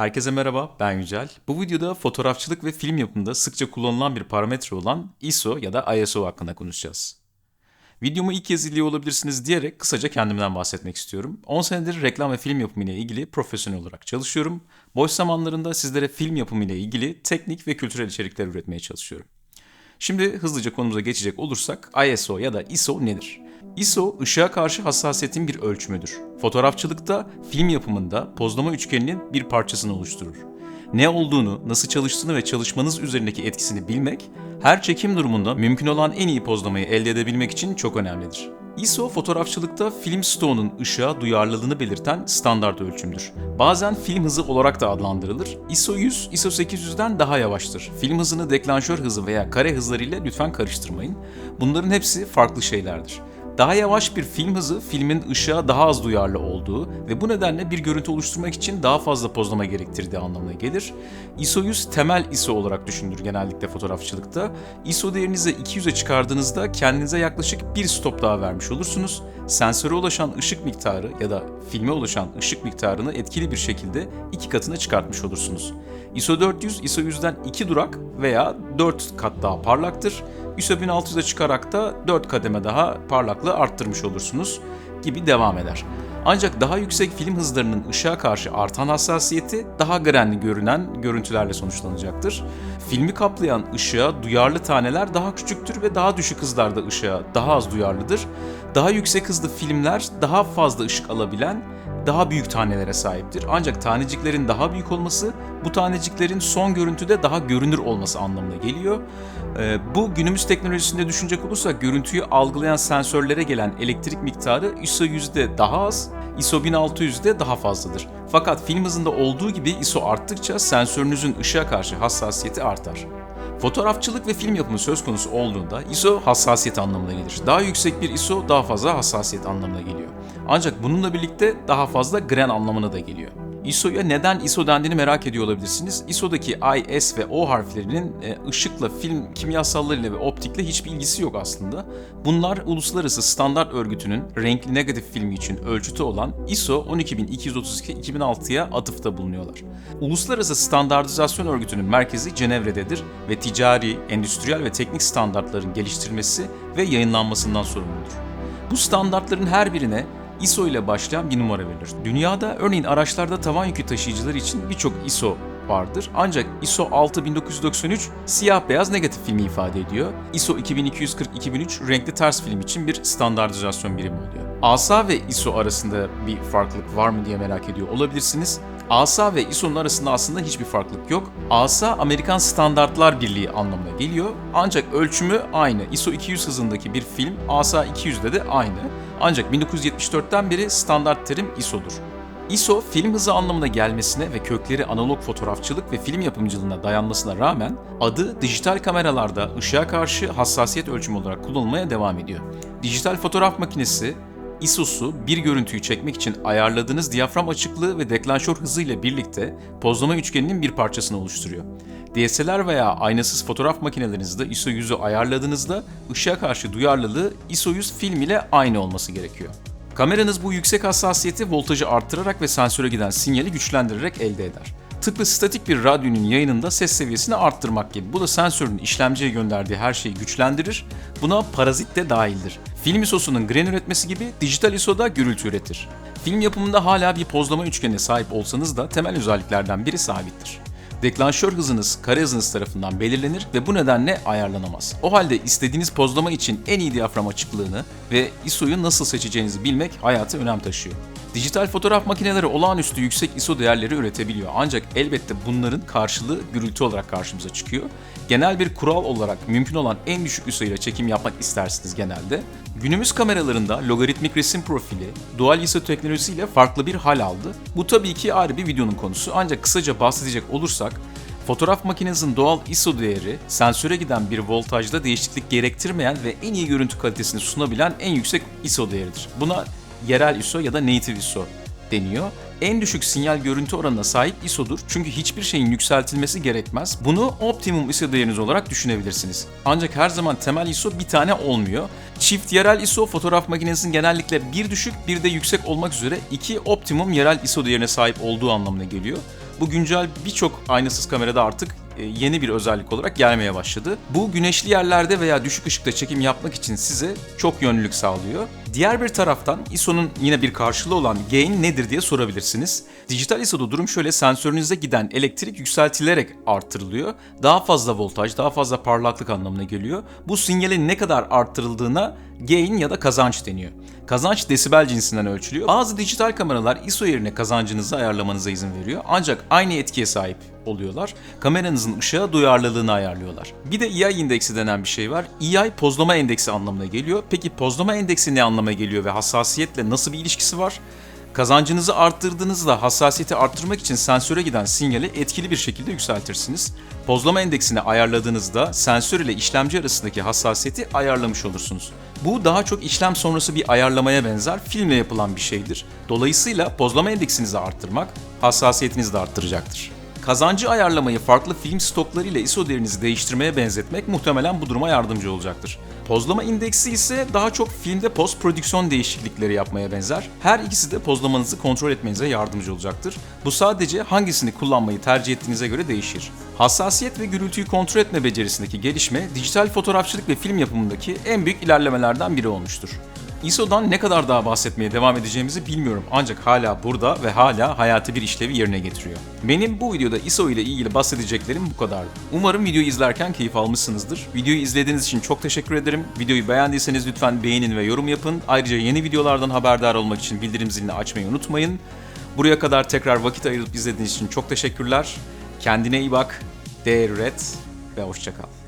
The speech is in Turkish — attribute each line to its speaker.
Speaker 1: Herkese merhaba, ben Yücel. Bu videoda fotoğrafçılık ve film yapımında sıkça kullanılan bir parametre olan ISO ya da ISO hakkında konuşacağız. Videomu ilk kez izliyor olabilirsiniz diyerek kısaca kendimden bahsetmek istiyorum. 10 senedir reklam ve film yapımı ile ilgili profesyonel olarak çalışıyorum. Boş zamanlarında sizlere film yapımı ile ilgili teknik ve kültürel içerikler üretmeye çalışıyorum. Şimdi hızlıca konumuza geçecek olursak ISO ya da ISO nedir? ISO ışığa karşı hassasiyetin bir ölçümüdür. Fotoğrafçılıkta, film yapımında pozlama üçgeninin bir parçasını oluşturur. Ne olduğunu, nasıl çalıştığını ve çalışmanız üzerindeki etkisini bilmek, her çekim durumunda mümkün olan en iyi pozlamayı elde edebilmek için çok önemlidir. ISO fotoğrafçılıkta film stoğunun ışığa duyarlılığını belirten standart ölçümdür. Bazen film hızı olarak da adlandırılır. ISO 100, ISO 800'den daha yavaştır. Film hızını deklanşör hızı veya kare hızları ile lütfen karıştırmayın. Bunların hepsi farklı şeylerdir. Daha yavaş bir film hızı filmin ışığa daha az duyarlı olduğu ve bu nedenle bir görüntü oluşturmak için daha fazla pozlama gerektirdiği anlamına gelir. ISO 100 temel ISO olarak düşünülür genellikle fotoğrafçılıkta. ISO değerinizi 200'e çıkardığınızda kendinize yaklaşık bir stop daha vermiş olursunuz. Sensöre ulaşan ışık miktarı ya da filme ulaşan ışık miktarını etkili bir şekilde iki katına çıkartmış olursunuz. ISO 400, ISO 100'den 2 durak veya 4 kat daha parlaktır. ISO 1600'e çıkarak da 4 kademe daha parlaklığı arttırmış olursunuz gibi devam eder. Ancak daha yüksek film hızlarının ışığa karşı artan hassasiyeti daha grenli görünen görüntülerle sonuçlanacaktır. Filmi kaplayan ışığa duyarlı taneler daha küçüktür ve daha düşük hızlarda ışığa daha az duyarlıdır. Daha yüksek hızlı filmler daha fazla ışık alabilen daha büyük tanelere sahiptir. Ancak taneciklerin daha büyük olması bu taneciklerin son görüntüde daha görünür olması anlamına geliyor. Ee, bu günümüz teknolojisinde düşünecek olursak görüntüyü algılayan sensörlere gelen elektrik miktarı ISO 100'de daha az, ISO 1600'de daha fazladır. Fakat film hızında olduğu gibi ISO arttıkça sensörünüzün ışığa karşı hassasiyeti artar. Fotoğrafçılık ve film yapımı söz konusu olduğunda ISO hassasiyet anlamına gelir. Daha yüksek bir ISO daha fazla hassasiyet anlamına geliyor. Ancak bununla birlikte daha fazla gren anlamına da geliyor. ISO'ya neden ISO dendiğini merak ediyor olabilirsiniz. ISO'daki I, S ve O harflerinin e, ışıkla, film kimyasallarıyla ve optikle hiçbir ilgisi yok aslında. Bunlar Uluslararası Standart Örgütü'nün renkli negatif filmi için ölçütü olan ISO 12232-2006'ya atıfta bulunuyorlar. Uluslararası Standartizasyon Örgütü'nün merkezi Cenevre'dedir ve ticari, endüstriyel ve teknik standartların geliştirilmesi ve yayınlanmasından sorumludur. Bu standartların her birine ISO ile başlayan bir numara verilir. Dünyada örneğin araçlarda tavan yükü taşıyıcılar için birçok ISO vardır. Ancak ISO 6 siyah beyaz negatif filmi ifade ediyor. ISO 2240-2003 renkli ters film için bir standartizasyon birimi oluyor. ASA ve ISO arasında bir farklılık var mı diye merak ediyor olabilirsiniz. ASA ve ISO'nun arasında aslında hiçbir farklılık yok. ASA Amerikan Standartlar Birliği anlamına geliyor. Ancak ölçümü aynı. ISO 200 hızındaki bir film ASA 200'de de aynı. Ancak 1974'ten beri standart terim ISO'dur. ISO film hızı anlamına gelmesine ve kökleri analog fotoğrafçılık ve film yapımcılığına dayanmasına rağmen adı dijital kameralarda ışığa karşı hassasiyet ölçümü olarak kullanılmaya devam ediyor. Dijital fotoğraf makinesi ISO'su bir görüntüyü çekmek için ayarladığınız diyafram açıklığı ve deklanşör hızı ile birlikte pozlama üçgeninin bir parçasını oluşturuyor. DSLR veya aynasız fotoğraf makinelerinizde ISO 100'ü ayarladığınızda ışığa karşı duyarlılığı ISO 100 film ile aynı olması gerekiyor. Kameranız bu yüksek hassasiyeti voltajı arttırarak ve sensöre giden sinyali güçlendirerek elde eder. Tıpkı statik bir radyonun yayınında ses seviyesini arttırmak gibi. Bu da sensörün işlemciye gönderdiği her şeyi güçlendirir. Buna parazit de dahildir. Film ISO'sunun gren üretmesi gibi dijital ISO da gürültü üretir. Film yapımında hala bir pozlama üçgenine sahip olsanız da temel özelliklerden biri sabittir. Deklanşör hızınız kare hızınız tarafından belirlenir ve bu nedenle ayarlanamaz. O halde istediğiniz pozlama için en iyi diyafram açıklığını ve ISO'yu nasıl seçeceğinizi bilmek hayatı önem taşıyor. Dijital fotoğraf makineleri olağanüstü yüksek ISO değerleri üretebiliyor. Ancak elbette bunların karşılığı gürültü olarak karşımıza çıkıyor. Genel bir kural olarak mümkün olan en düşük ISO ile çekim yapmak istersiniz genelde. Günümüz kameralarında logaritmik resim profili, dual ISO teknolojisiyle farklı bir hal aldı. Bu tabii ki ayrı bir videonun konusu ancak kısaca bahsedecek olursak Fotoğraf makinesinin doğal ISO değeri, sensöre giden bir voltajda değişiklik gerektirmeyen ve en iyi görüntü kalitesini sunabilen en yüksek ISO değeridir. Buna yerel ISO ya da native ISO deniyor. En düşük sinyal görüntü oranına sahip ISO'dur çünkü hiçbir şeyin yükseltilmesi gerekmez. Bunu optimum ISO değeriniz olarak düşünebilirsiniz. Ancak her zaman temel ISO bir tane olmuyor. Çift yerel ISO fotoğraf makinesinin genellikle bir düşük bir de yüksek olmak üzere iki optimum yerel ISO değerine sahip olduğu anlamına geliyor. Bu güncel birçok aynasız kamerada artık yeni bir özellik olarak gelmeye başladı. Bu güneşli yerlerde veya düşük ışıkta çekim yapmak için size çok yönlülük sağlıyor. Diğer bir taraftan ISO'nun yine bir karşılığı olan gain nedir diye sorabilirsiniz. Dijital ISO'da durum şöyle sensörünüze giden elektrik yükseltilerek artırılıyor. Daha fazla voltaj, daha fazla parlaklık anlamına geliyor. Bu sinyalin ne kadar arttırıldığına gain ya da kazanç deniyor. Kazanç desibel cinsinden ölçülüyor. Bazı dijital kameralar ISO yerine kazancınızı ayarlamanıza izin veriyor. Ancak aynı etkiye sahip oluyorlar. Kameranızın ışığa duyarlılığını ayarlıyorlar. Bir de EI indeksi denen bir şey var. EI pozlama endeksi anlamına geliyor. Peki pozlama endeksi ne anlama geliyor ve hassasiyetle nasıl bir ilişkisi var? Kazancınızı arttırdığınızda hassasiyeti arttırmak için sensöre giden sinyali etkili bir şekilde yükseltirsiniz. Pozlama endeksini ayarladığınızda sensör ile işlemci arasındaki hassasiyeti ayarlamış olursunuz. Bu daha çok işlem sonrası bir ayarlamaya benzer filmle yapılan bir şeydir. Dolayısıyla pozlama endeksinizi arttırmak hassasiyetinizi de arttıracaktır. Kazancı ayarlamayı farklı film stokları ile ISO değerinizi değiştirmeye benzetmek muhtemelen bu duruma yardımcı olacaktır. Pozlama indeksi ise daha çok filmde post prodüksiyon değişiklikleri yapmaya benzer. Her ikisi de pozlamanızı kontrol etmenize yardımcı olacaktır. Bu sadece hangisini kullanmayı tercih ettiğinize göre değişir. Hassasiyet ve gürültüyü kontrol etme becerisindeki gelişme, dijital fotoğrafçılık ve film yapımındaki en büyük ilerlemelerden biri olmuştur. ISO'dan ne kadar daha bahsetmeye devam edeceğimizi bilmiyorum ancak hala burada ve hala hayati bir işlevi yerine getiriyor. Benim bu videoda ISO ile ilgili bahsedeceklerim bu kadardı. Umarım videoyu izlerken keyif almışsınızdır. Videoyu izlediğiniz için çok teşekkür ederim. Videoyu beğendiyseniz lütfen beğenin ve yorum yapın. Ayrıca yeni videolardan haberdar olmak için bildirim zilini açmayı unutmayın. Buraya kadar tekrar vakit ayırıp izlediğiniz için çok teşekkürler. Kendine iyi bak, değer üret ve hoşçakal.